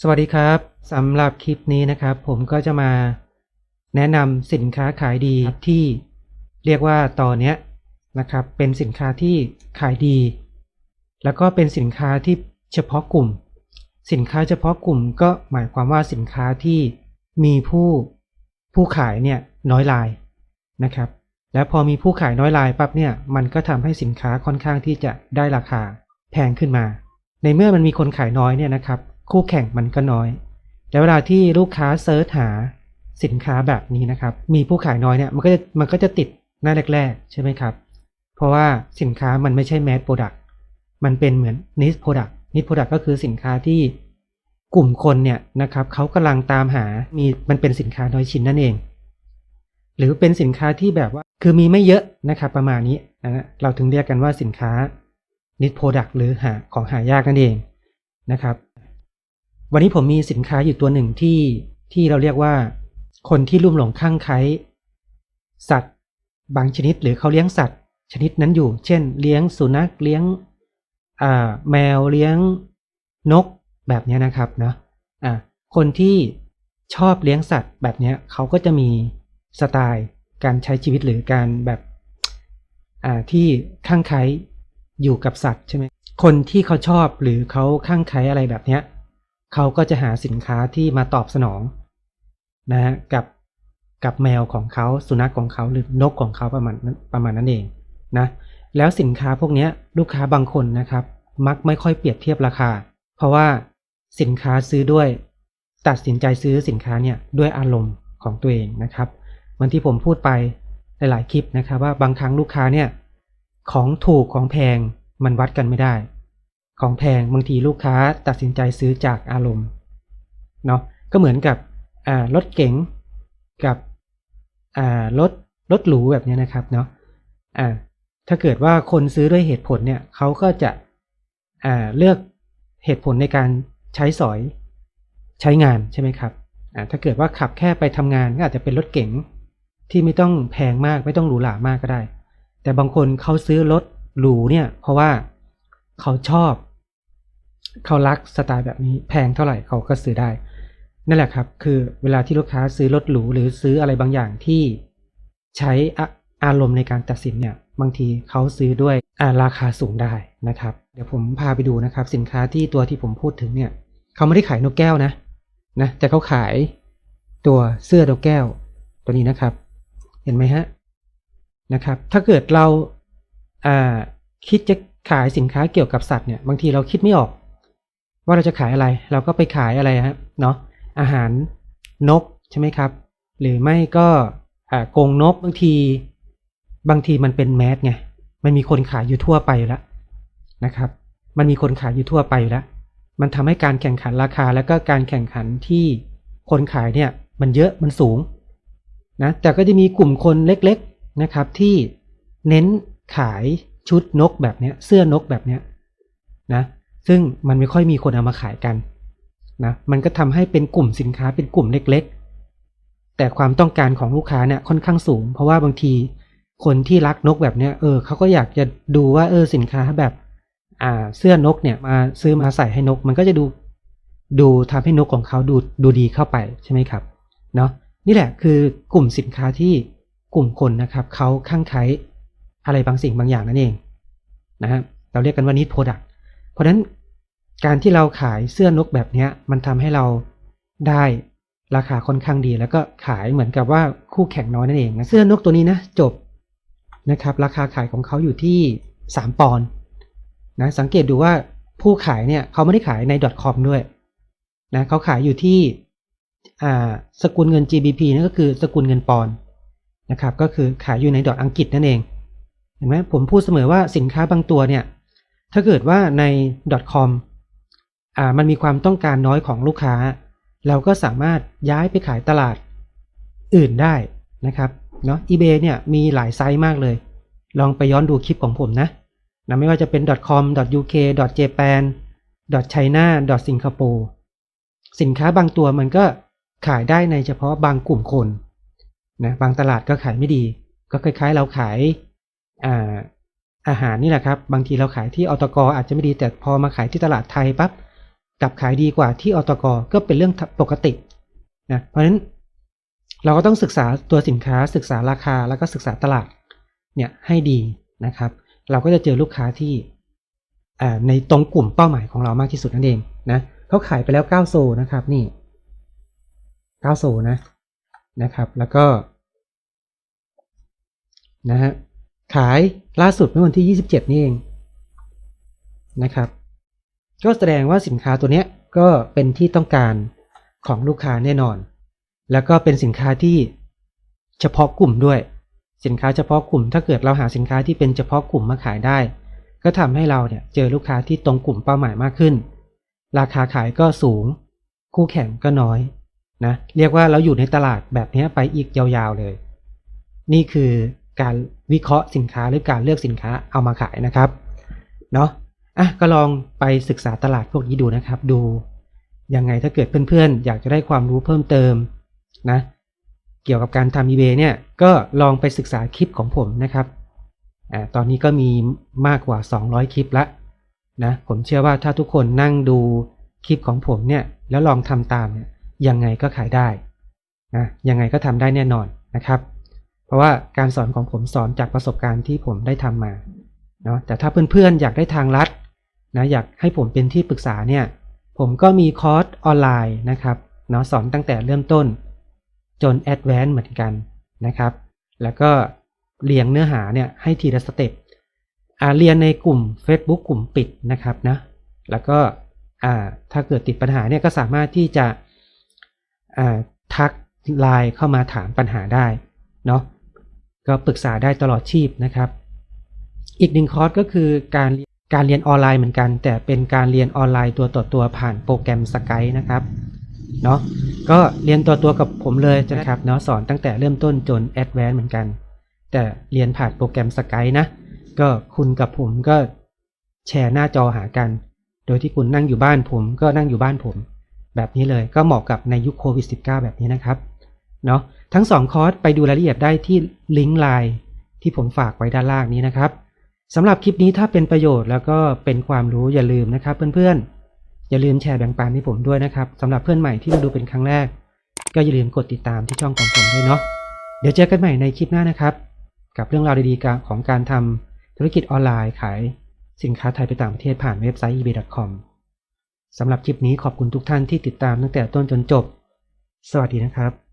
สวัสดีครับสำหรับคลิปนี้นะครับ ผมก็จะมาแนะนำสินค้าขายดีที่เรียกว่าตอนเนี้ยนะครับ เป็นสินค้าที่ขายดี แล้วก็เป็นสินค้าที่เฉพาะกลุ่ม สินค้าเฉพาะกลุ่มก็หมายความว่าสินค้าที่มีผู้ผู้ขายเนี่ยน้อยรายนะครับ แล้วพอมีผู้ขายน้อยรายปั๊บเนี่ยมันก็ทำให้สินค้าค่อนข้างที่จะได้ราคาแพงขึ้นมา ในเมื่อมันมีคนขายน้อยเนี่ยนะครับ คู่แข่งมันก็น้อย แล้วเวลาที่ลูกค้าเซิร์ชหาสินค้าแบบนี้นะครับ มีผู้ขายน้อยเนี่ยมันก็จะมันก็จะติดหน้าแรก ๆ ใช่ไหมครับ เพราะว่าสินค้ามันไม่ใช่แมสโปรดักต์มันเป็นเหมือนนิสโปรดักต์นิสโปรดักต์ก็คือสินค้าที่กลุ่มคนเนี่ยนะครับเขากำลังตามหามีมันเป็นสินค้าน้อยชิ้นนั่นเอง หรือเป็นสินค้าที่แบบว่าคือมีไม่เยอะนะครับประมาณนี้นะเราถึงเรียกกันว่าสินค้านิสโปรดักต์หรือหาของหายากนั่นเองนะครับ วันนี้ผมมีสินค้าอยู่ตัวหนึ่งที่ที่เราเรียกว่า คนที่ลุ่มหลงข้างไคล้สัตว์ บางชนิดหรือเขาเลี้ยงสัตว์ ชนิดนั้นอยู่ เช่น เลี้ยงสุนัขเลี้ยงแมวเลี้ยงนกแบบเนี้ยนะครับนะอ่าคนที่ชอบเลี้ยงสัตว์แบบเนี้ยเขาก็จะมีสไตล์การใช้ชีวิตหรือการแบบที่ข้างไคล้อยู่กับสัตว์ใช่ไหมคนที่เขาชอบหรือเขาข้างไคล้อะไรแบบเนี้ย เขาก็จะหาสินค้าที่มาตอบสนองนะฮะกับกับแมวของเขาสุนัขของเขาหรือนกของเขาประมาณประมาณนั้นเองนะแล้วสินค้าพวกนี้ลูกค้าบางคนนะครับ มักไม่ค่อยเปรียบเทียบราคา เพราะว่าสินค้าซื้อด้วย ตัดสินใจซื้อสินค้าเนี่ยด้วยอารมณ์ของตัวเองนะครับเหมือนที่ผมพูดไปหลายๆคลิปนะครับว่าบางครั้งลูกค้าเนี่ยของถูกของแพงมันวัดกันไม่ได้ ของแพงบางทีลูกค้าตัดสินใจซื้อจากอารมณ์เนาะก็เหมือนกับรถเก๋งกับรถรถหรูแบบนี้นะครับเนาะอ่าถ้าเกิดว่าคนซื้อด้วยเหตุผลเนี่ยเขาก็จะเลือกเหตุผลในการใช้สอยใช้งานใช่ไหมครับถ้าเกิดว่าขับแค่ไปทำงานก็อาจจะเป็นรถเก๋งที่ไม่ต้องแพงมากไม่ต้องหรูหรามากก็ได้ แต่บางคนเขาซื้อรถหรูเนี่ยเพราะว่า เขาชอบ เขารักสไตล์แบบนี้แพงเท่าไหร่เขาก็ซื้อได้ นั่นแหละครับ คือเวลาที่ลูกค้าซื้อรถหรูหรือซื้ออะไรบางอย่างที่ใช้อารมณ์ในการตัดสินเนี่ยบางทีเขาซื้อด้วยราคาสูงได้นะครับ เดี๋ยวผมพาไปดูนะครับ สินค้าที่ตัวที่ผมพูดถึงเนี่ยเขาไม่ได้ขายนกแก้วนะนะแต่เขาขายตัวเสื้อนกแก้วตัวนี้นะครับ เห็นไหมฮะนะครับ ถ้าเกิดเราอ่าคิดจะ ขายสินค้าเกี่ยวกับสัตว์เนี่ยบางทีเราคิดไม่ออก ว่าเราจะขายอะไร เราก็ไปขายอะไรฮะเนาะอาหารนกใช่ไหมครับ หรือไม่ก็อ่ากงนกบางที บางทีมันเป็นแมสไงมันมีคนขายอยู่ทั่วไปอยู่แล้วนะครับ มันมีคนขายอยู่ทั่วไปอยู่แล้วมันทำให้การแข่งขันราคาแล้วก็การแข่งขันที่คนขายเนี่ย มันเยอะมันสูงนะแต่ก็จะมีกลุ่มคนเล็ก ๆนะครับ ที่เน้นขาย ชุดนกแบบเนี้ย เสื้อนกแบบเนี้ยนะ ซึ่งมันไม่ค่อยมีคนเอามาขายกันนะ มันก็ทำให้เป็นกลุ่มสินค้าเป็นกลุ่มเล็ก ๆ แต่ความต้องการของลูกค้าเนี่ยค่อนข้างสูง เพราะว่าบางทีคนที่รักนกแบบเนี้ย เออเขาก็อยากจะดูว่าเออสินค้าแบบ อ่า เสื้อนกเนี่ยมาซื้อมาใส่ให้นก มันก็จะดูดูทำให้นกของเขาดูดูดีเข้าไปใช่ไหมครับ เนาะนี่แหละคือกลุ่มสินค้าที่กลุ่มคนนะครับเขาข้างไคล้ อะไรบางสิ่งบางอย่างนั่นเองนะฮะเราเรียกกันว่านิดโปรดักเพราะฉะนั้นการที่เราขายเสื้อนกแบบนี้มันทำให้เราได้ราคาค่อนข้างดี แล้วก็ขายเหมือนกับว่าคู่แข่งน้อยนั่นเองนะเสื้อนกตัวนี้นะจบนะครับราคาขายของเขาอยู่ที่สามปอนด์นะสังเกตดูว่าผู้ขายเนี่ยเขาไม่ได้ขายใน .com ด้วยนะเขาขายอยู่ที่อ่าสกุลเงิน GBP นั่นก็คือสกุลเงินปอนด์นะครับก็คือขายอยู่ในดอทอังกฤษนั่นเอง ห็นไหมผมพูดเสมอว่าสินค้าบางตัวเนี่ย ถ้าเกิดว่าใน .com อ่ามันมีความต้องการน้อยของลูกค้า เราก็สามารถย้ายไปขายตลาดอื่นได้นะครับเนาะ eBay เนี่ยมีหลายไซต์มากเลย ลองไปย้อนดูคลิปของผมนะนะไม่ว่าจะเป็น .com .uk .japan .china .singapore สินค้าบางตัวมันก็ขายได้ในเฉพาะบางกลุ่มคนนะบางตลาดก็ขายไม่ดี ก็คล้ายๆ เราขาย อาอาหารนี่แหละครับ บางทีเราขายที่อตกอาจจะไม่ดีแต่พอมาขายที่ตลาดไทยปั๊บกลับขายดีกว่าที่อตกก็เป็นเรื่องปกตินะเพราะฉะนั้นเราก็ต้องศึกษาตัวสินค้าศึกษาราคาแล้วก็ศึกษาตลาดเนี่ยให้ดีนะครับ เราก็จะเจอลูกค้าที่ในตรงกลุ่มเป้าหมายของเรามากที่สุดนั่นเองนะเขาขายไปแล้ว9โซนะครับ นี่9โซนะนะครับ แล้วก็นะฮะ ขายล่าสุดเมื่อวันที่ 27 นี่เองนะครับ ก็แสดงว่าสินค้าตัวนี้ก็เป็นที่ต้องการของลูกค้าแน่นอน แล้วก็เป็นสินค้าที่เฉพาะกลุ่มด้วย สินค้าเฉพาะกลุ่ม ถ้าเกิดเราหาสินค้าที่เป็นเฉพาะกลุ่มมาขายได้ ก็ทำให้เราเนี่ยเจอลูกค้าที่ตรงกลุ่มเป้าหมายมากขึ้น ราคาขายก็สูง คู่แข่งก็น้อยนะ เรียกว่าเราอยู่ในตลาดแบบนี้ไปอีกยาวๆเลย นี่คือ การวิเคราะห์สินค้าหรือการเลือกสินค้าเอามาขายนะครับเนาะอะก็ลองไปศึกษาตลาดพวกนี้ดูนะครับ ดูยังไงถ้าเกิดเพื่อนๆ อยากจะได้ความรู้เพิ่มเติมนะเกี่ยวกับการทำ eBay เนี่ยก็ลองไปศึกษาคลิปของผมนะครับอ่าตอนนี้ก็มีมากกว่า 200 คลิปละนะผมเชื่อว่าถ้าทุกคนนั่งดูคลิปของผมเนี่ยแล้วลองทำตามเนี่ยยังไงก็ขายได้นะยังไงก็ทำได้แน่นอนนะครับ เพราะว่าการสอนของผมสอนจากประสบการณ์ที่ผมได้ทำมาเนาะแต่ถ้าเพื่อนๆอยากได้ทางลัดนะอยากให้ผมเป็นที่ปรึกษาเนี่ยผมก็มีคอร์สออนไลน์นะครับเนาะสอนตั้งแต่เริ่มต้น จนแอดแวนซ์เหมือนกันนะครับ แล้วก็เรียงเนื้อหาเนี่ยให้ทีละสเต็ปอ่าเรียนในกลุ่ม Facebook กลุ่มปิดนะครับนะแล้วก็อ่าถ้าเกิดติดปัญหาเนี่ยก็สามารถที่จะอ่าทักไลน์เข้ามาถามปัญหาได้เนาะ ก็ปรึกษาได้ตลอดชีพนะครับ อีกหนึ่งคอร์สก็คือการการเรียนออนไลน์เหมือนกัน แต่เป็นการเรียนออนไลน์ตัวต่อตัวผ่านโปรแกรมสกายนะครับเนาะก็เรียนตัวตัวกับผมเลยนะครับเนาะสอนตั้งแต่เริ่มต้นจนแอดแวนซ์เหมือนกัน แต่เรียนผ่านโปรแกรมสกายนะก็คุณกับผมก็แชร์หน้าจอหากัน โดยที่คุณนั่งอยู่บ้านผมก็นั่งอยู่บ้านผม แบบนี้เลยก็เหมาะกับในยุคโควิด -19 แบบนี้นะครับเนาะ ทั้งสองคอร์สไปดูรายละเอียดได้ที่ลิงก์ไลน์ที่ผมฝากไว้ด้านล่างนี้นะครับสำหรับคลิปนี้ถ้าเป็นประโยชน์แล้วก็เป็นความรู้อย่าลืมนะครับเพื่อนๆ อย่าลืมแชร์แบ่งปันให้ผมด้วยนะครับสำหรับเพื่อนใหม่ที่มาดูเป็นครั้งแรก ก็อย่าลืมกดติดตามที่ช่องของผมด้วยเนาะเดี๋ยวเจอกันใหม่ในคลิปหน้านะครับ กับเรื่องราวดีๆของการทำธุรกิจออนไลน์ขายสินค้าไทยไปต่างประเทศผ่านเว็บไซต์ ebay.com สำหรับคลิปนี้ขอบคุณทุกท่านที่ติดตามตั้งแต่ต้นจนจบ สวัสดีนะครับ